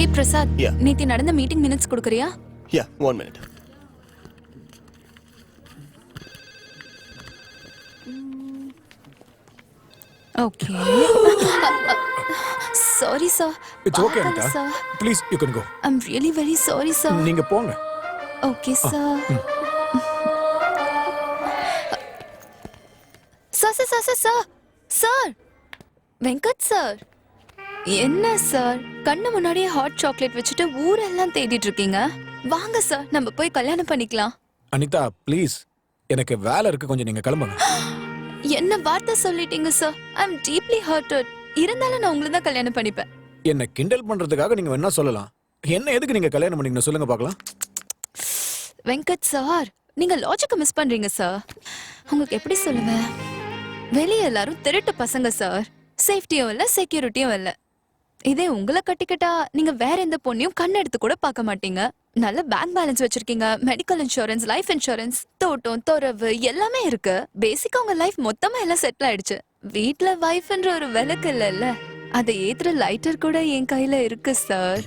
ஹே Prasad Yeah. நேத்தி நடந்த meeting minutes கொடுக்குறியா? Yeah one minute okay sorry sir it's okay Anitha sir please you can go I'm really very sorry sir நீங்க போங்க. Okay sir sir sir sir sir sir sir Venkat sir என்ன sir? கண்ணு முன்னாடியே hot chocolate வச்சுட்டு ஊரெல்லாம் தேடிட்டு இருக்கீங்க? வாங்க சார் நம்ம போய் கல்யாணம் பண்ணிக்கலாம். அனிதா ப்ளீஸ் எனக்கு வேலை இருக்கு கொஞ்சம் நீங்க கிளம்புங்க. என்ன வார்த்தை சொல்லிட்டீங்க sir? I am deeply hurted இருந்தாலும் நான் உங்களை தான் கல்யாணம் பண்ணிப்பேன். என்ன கிண்டல் பண்றதுக்காக நீங்க வேணா சொல்லலாம். என்ன எதுக்கு நீங்க கல்யாணம் பண்ணீங்கன்னு சொல்லுங்க பார்க்கலாம். வெங்கட் சார் நீங்க லாஜிக்க மிஸ் பண்றீங்க சார். உங்களுக்கு எப்படி சொல்லுவேன்? வெளியே எல்லாரும் திருட்டு பசங்க சார். சேஃப்டியும் இல்ல செக்யூரிட்டியும் இல்ல. இதே உங்களை கட்டிக்கிட்டா நீங்க வேற எந்த பொண்ணையும் கண் எடுத்து கூட பார்க்க மாட்டீங்க. நல்ல பேங்க் பேலன்ஸ் வச்சிருக்கீங்க மெடிக்கல் இன்சூரன்ஸ் லைஃப் இன்சூரன்ஸ் தோட்டம் துறவு எல்லாமே இருக்கு. பேசிக்கா உங்க லைஃப் மொத்தமா எல்லாம் செட்டில் ஆயிடுச்சு. வீட்ல வைஃப்ன்ற ஒரு விளக்கு இல்லைல்ல? அதை ஏத்துற லைட்டர் கூட என் கையில இருக்கு சார்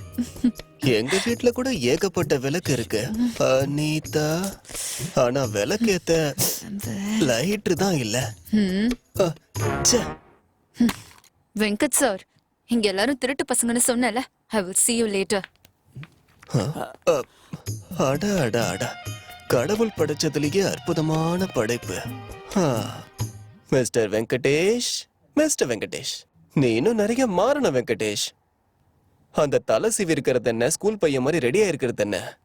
எங்க வீட்ல கூட ஏகப்பட்ட விளக்கு இருக்கு. அனிதா. ஆனா விளக்கு ஏத்த லைட்ரு தான் இல்ல. வெங்கட் சார் இங்க எல்லாரும் திருட்டு பசங்கன்னு சொன்னல I will see you later. அ, அட அட அட. கடவுள் படைச்சதுலயே அற்புதமான படைப்பு. Mister Venkatesh mister Venkatesh. நீ இன்னும் நிறைய மாறணும் வெங்கடேஷ். அந்த தலை சீவி இருக்கிறது என்ன? ஸ்கூல் பையன் மாதிரி ரெடியா இருக்கிறது என்ன?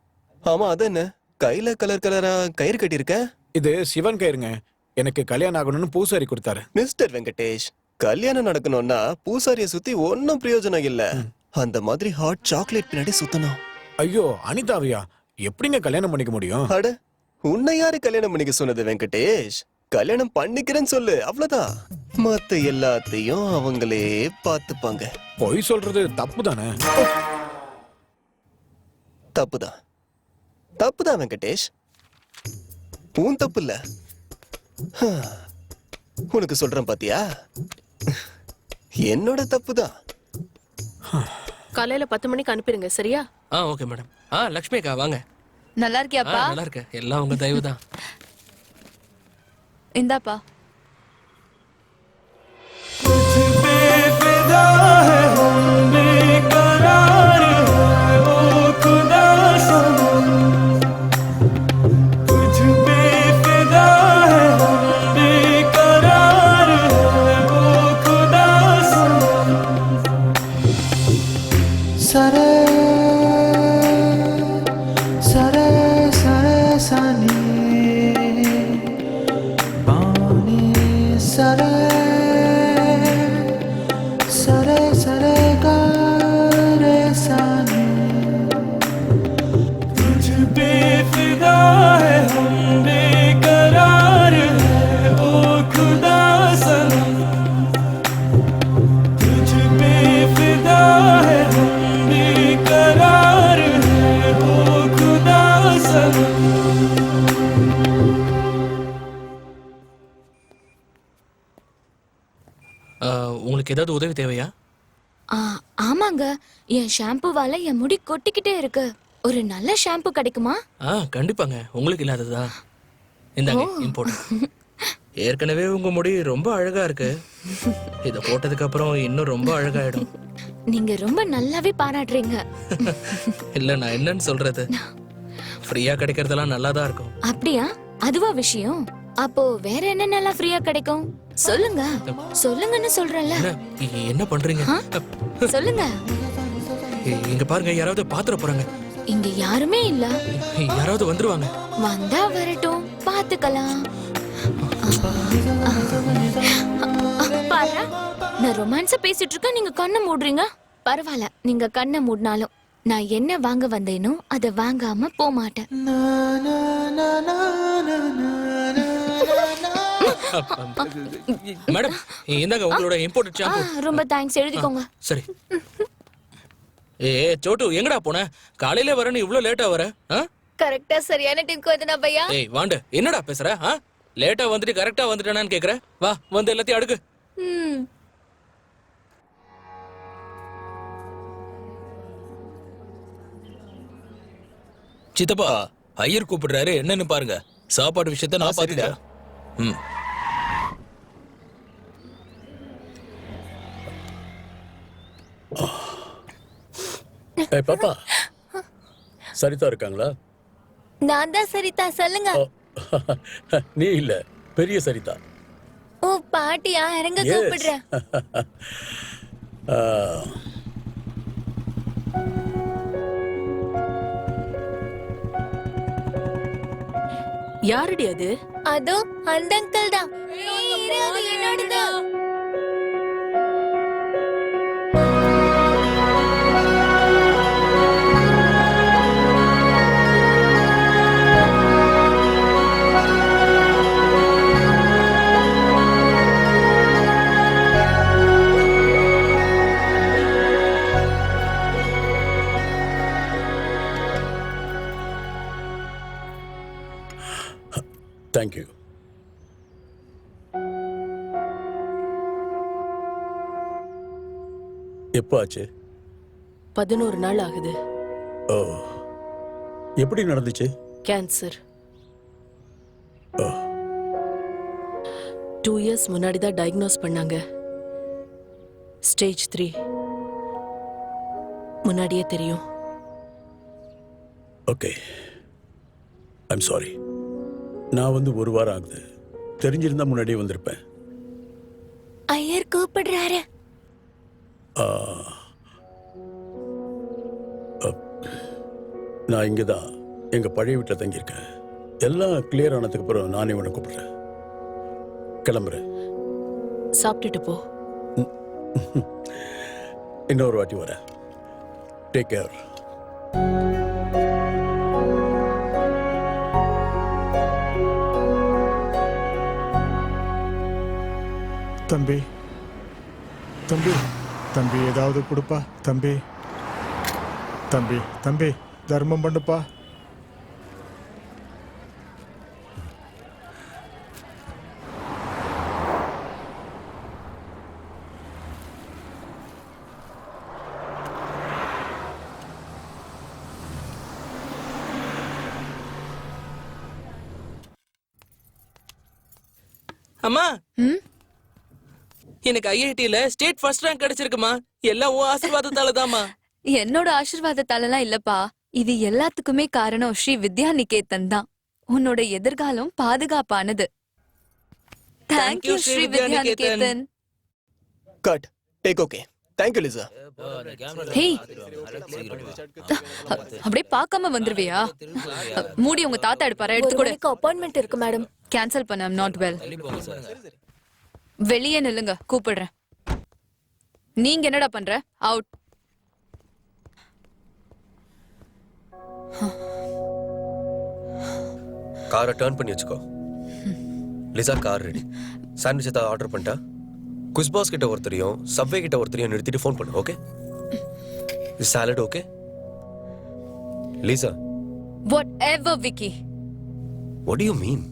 ஆமா அது என்ன? கையில கலர் கலரா கயிறு கட்டியிருக்க? இது சிவன் கயிறுங்க. எனக்கு கல்யாணம் ஆகணும்னு பூசாரி கொடுத்தாரு. மிஸ்டர் வெங்கடேஷ் கல்யாணம் நடக்கணும்னா பூசாரிய சுத்தி ஒன்னும் பிரயோஜனம் இல்ல. அந்த மாதிரி ஹாட் சாக்லேட் பின்னாடி சுத்தணும். ஐயோ அனிதாவியா எப்படிங்க கல்யாணம் பண்ணிக்க முடியும்? அட உன்னை யாரு கல்யாணம் பண்ணிக்க சொன்னது வெங்கடேஷ்? கல்யாணம் பண்ணிக்கிறேன்னு சொல்லு அவ்வளவுதான். மத்த எல்லாத்தையும் அவங்களே பாத்துப்பாங்க பொய் சொல்றது தப்பு தானே தப்புதான். தப்புதான் வெங்கடேஷ். உன் தப்பு இல்ல. ஹா. உனக்கு சொல்றேன் பாத்தியா? என்னோட தப்புதான். காலையில பத்து மணிக்கு அனுப்பிடுங்க சரியா? ஆ ஓகே மேடம். ஆ லக்ஷ்மி அக்கா வாங்க. நல்லா ஆ இருக்கியாப்பா நல்லா இருக்கு எல்லாம் உங்க தயவு தான் இந்தாப்பா. 사랑. என் ஷாம்புவால என் முடி கொட்டிக்கிட்டே இருக்கு. ஒரு நல்ல ஷாம்பு கிடைக்குமா? ஆ கண்டிப்பாங்க. உங்களுக்கு இல்லாததா இந்தாங்க இம்போர்ட் ஏற்கனவே உங்க முடி ரொம்ப அழகா இருக்கு. இத போட்டதுக்கு அப்புறம் இன்னும் ரொம்ப அழகாயிடும். நீங்க ரொம்ப நல்லாவே பாராட்டுறீங்க. இல்ல நான் என்னன்னு சொல்றது? ஃப்ரீயா கிடைக்கிறதெல்லாம் நல்லா தான் இருக்கும். அப்படியா? அதுவா விஷயம். அப்போ வேற என்னென்னலாம் ஃப்ரீயா கிடைக்கும்? சொல்லுங்க. சொல்லுங்கன்னு சொல்றேன்ல. என்ன பண்றீங்க? சொல்லுங்க. இங்க பாருங்க யாராவது பாத்துற போறாங்க. இங்க யாருமே இல்ல. யாராவது வந்துருவாங்க. வந்தா வரட்டும் பாத்துக்கலாம். பாரு நான் ரொமான்ஸ பேசிட்டு இருக்கேன் நீங்க கண்ணை மூடுறீங்க? பரவாயில்ல நீங்க கண்ணை மூடினாலும். நான் என்ன வாங்க வந்தேனோ அதை வாங்காம போக மாட்டேன். மேடம் இந்தாங்க உங்களோட இம்போர்ட் ரொம்ப தேங்க்ஸ் எழுதிக்கோங்க. சரி. ஏய் சோட்டு எங்கடா போன? காலையில வரேன்னு இவ்ளோ லேட்டா வர? கரெக்டா சரியான டைம்க்கு வந்தனா பையா. ஏய் வாண்டு என்னடா பேசுற? ஆ? லேட்டா வந்துட்டு கரெக்டா வந்துட்டானான்னு கேக்குற? வா வந்து எல்லாத்தையும் அடுக்கு. சித்தப்பா ஐயர் கூப்பிடுறாரு என்னன்னு பாருங்க. சாப்பாடு விஷயத்த நான் பாத்துட்டேன் ம். ஏய் பாப்பா. சரிதா இருக்காங்களா? நான் தான் சரிதா சொல்லுங்க. நீ இல்ல பெரிய சரிதா. ஓ பாட்டியா? இறங்க Yes. கூப்பிடுறேன். ஆ, யாருடி அது? அதோ அந்த அங்கிள் தான். ஏய், thank you. எப்போ ஆச்சு பதினோரு நாள் ஆகுது. ஓ. எப்படி நடந்துச்சு? கேன்சர் டூ இயர்ஸ் முன்னாடி தான் டயக்னோஸ் பண்ணாங்க. ஸ்டேஜ் த்ரீ முன்னாடியே தெரியும். ஓகே ஐம் சாரி நான் வந்து ஒரு வாரம் ஆகுது. தெரிஞ்சிருந்தா முன்னாடியே வந்திருப்பேன். ஐயர் கூப்பிடுறாரு. நான் இங்கே தான் எங்கள் பழைய வீட்டில் தங்கியிருக்கேன். எல்லாம் கிளியர் ஆனதுக்கு அப்புறம் நானே உன்னை கூப்பிடுறேன். கிளம்புறேன். சாப்பிட்டுட்டு போ. இன்னொரு வாட்டி வரேன். டேக் கேர் தம்பி. தம்பி தம்பி ஏதாவது கொடுப்பா தம்பி. தம்பி தம்பி தர்மம் பண்ணுப்பா. அம்மா. ம்? எனக்கு ஐஐடில ஸ்டேட் ஃபர்ஸ்ட் ரேங்க் கிடைச்சிருக்குமா? எல்லாம் உன் ஆசீர்வாதத்தால தாமா என்னோட ஆசீர்வாதத்தாலலாம் இல்லப்பா. இது எல்லாத்துக்குமே காரணம் ஸ்ரீ வித்யா நிகேதன் தான். உன்னோட எதிர்காலம் பாதுகாப்பானது. Thank you Sri Vidya Niketan cut take okay thank you Lisa hey அப்படியே பார்க்காம வந்துருவியா? மூடி உங்க தாத்தா எடுப்பாரா எடுத்து கூட. எனக்கு அப்பாயின்மெண்ட் இருக்கு மேடம் கேன்சல் பண்ண நாட் வெல் வெளியே நில்லுங்க கூப்பிடுறேன். நீங்க என்னடா பண்ற? அவுட் காரை டர்ன் பண்ணி வச்சுக்கோ. லிசா கார் ரெடி சாண்ட்விச் ஏதாவது ஆர்டர் பண்ணிட்டா? குஸ்பாஸ் கிட்ட ஒருத்தரையும் சப்வே கிட்ட ஒருத்தரையும் நிறுத்திட்டு ஃபோன் பண்ணு okay salad okay Lisa. Whatever Vicky what you mean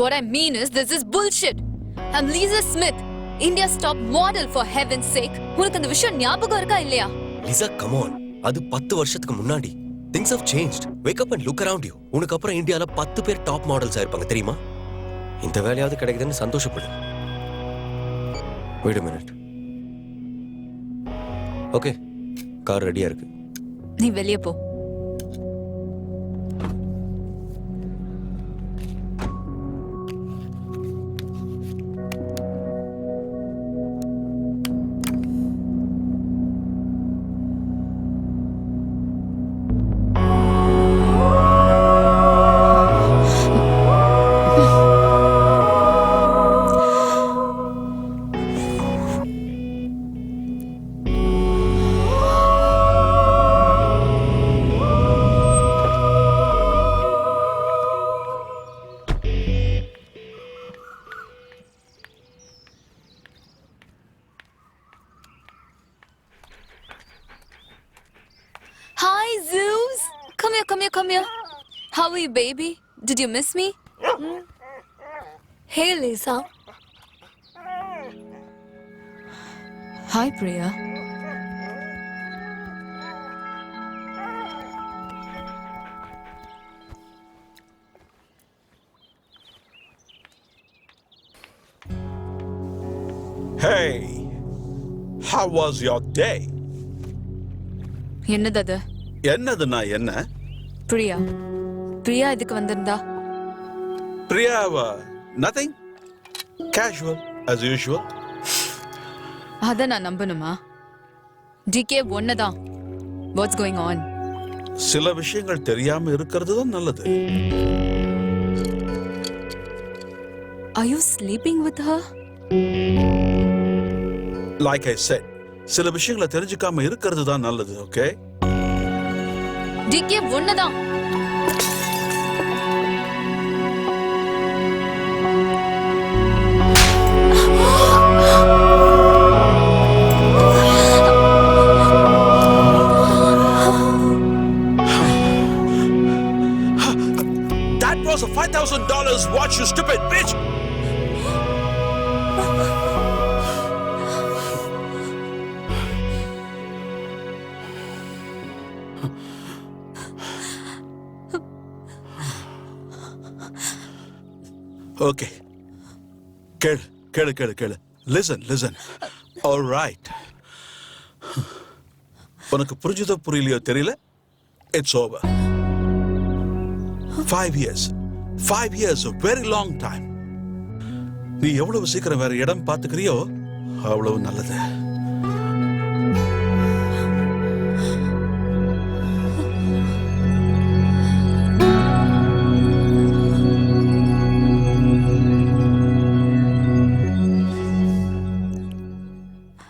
What I mean is, this is bullshit. I'm Lisa Smith, India's top model for heaven's sake. உனக்கு அந்த விஷயம் ஞாபகம் இருக்கா இல்லையா? லிசா கமான் அது பத்து வருஷத்துக்கு முன்னாடி. Things have changed wake up and look around you உனக்கு அப்புறம் இந்தியால பத்து பேர் டாப் மாடல்ஸ் ஆயிருப்பாங்க தெரியுமா? இந்த வேலையாவது கிடைக்குதுன்னு சந்தோஷப்படு. வெயிட் மினிட் ஓகே கார் ரெடியா இருக்கு. நீ வெளியே போ. Come here, come here, come here. How are you, baby? Did you miss me? Hmm? Hey, Lisa. Hi, Priya. Hey, how was your day? என்னது அது என்னதுன்னா என்ன பிரியா பிரியா இதுக்கு வந்திருந்தா. பிரியாவா நத்திங் கேஷுவல் as யூஷுவல் அத நான் நம்பணுமா? டிகே ஒன்னதான் வாட்ஸ் கோயிங் ஆன் சில விஷயங்கள் தெரியாம இருக்கிறது தான் நல்லது. Are you sleeping with her like I said சில விஷயங்களை தெரிஞ்சுக்காம இருக்கிறது தான் நல்லது ஓகே டிகே ஒன்னதான் That was a $5,000 watch, you stupid bitch! Okay கேளு கேளு கேளு கேளு லிசன் லிசன் ஆல் ரைட் உனக்கு புரிஞ்சுதோ புரியலையோ தெரியல? It's over five years five years very long time நீ எவ்வளவு சீக்கிரம் வேற இடம் பார்த்துக்கிறியோ அவ்வளவு நல்லது.